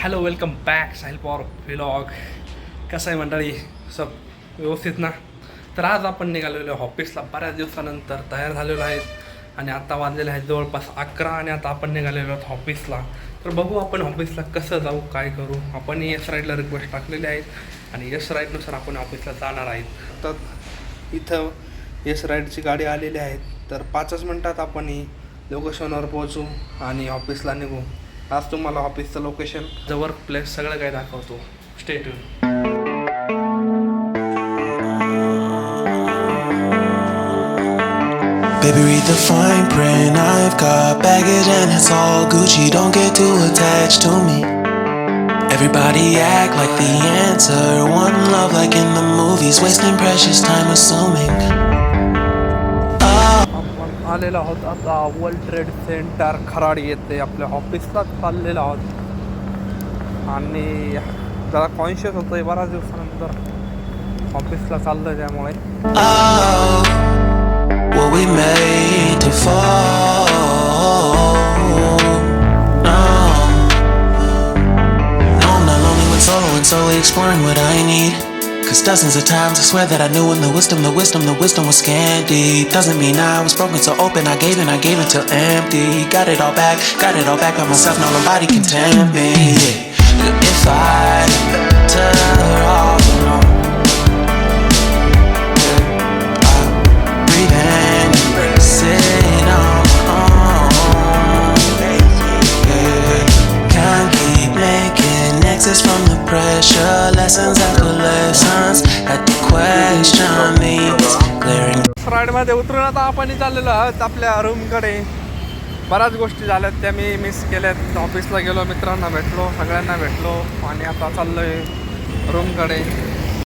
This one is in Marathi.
Hello welcome back Sahil Pawar vlog कसं आहे मंडळी सब व्यवस्थित ना तर आज आपण निघालेलो आहे ऑफिसला बऱ्याच दिवसानंतर तयार झालेलो आहेत आणि आता वाजलेले आहेत जवळपास अकरा आणि आता आपण निघालेलो आहोत ऑफिसला तर बघू आपण ऑफिसला कसं जाऊ काय करू आपण यश राईडला रिक्वेस्ट टाकलेली आहेत आणि यश राईडनुसार आपण ऑफिसला जाणार आहेत तर इथं यश राईडची गाडी आलेली आहे तर पाचच मिनटात आपण लोकेशनवर पोहोचू आणि ऑफिसला निघू आज तुम्हाला ऑफिसचं लोकेशन द वर्क प्लेस सगळं काही दाखवतो state Baby, read the fine print. I've got baggage and it's all Gucci. Don't get too attached to me. Everybody act like the answer. One love like in the movies, wasting precious time assuming. आलेला आहोत. आता वर्ल्ड ट्रेड सेंटर खराड येते आपल्या ऑफिसलाच चाललेला आहोत. आणि जरा कॉन्शियस होतो आहे बऱ्याच दिवसानंतर. ऑफिसला चाललं त्यामुळे. Oh, exploring what I need. Cause dozens of times I swear that I knew when the wisdom, the wisdom, the wisdom was scanty. Doesn't mean I was broken, so open. I gave and I gave until empty. Got it all back, got it all back by myself. Now nobody can tempt me. If I no. in. Can't keep making exits from the pressure. Lessons after lessons. Had question these glaring. राईडमध्ये उतरून आता आपण चाललेलो आहोत आपल्या रूमकडे बऱ्याच गोष्टी झाल्यात त्या मी मिस केल्यात ऑफिसला गेलो मित्रांना भेटलो सगळ्यांना भेटलो आणि आता चाललो आहे रूमकडे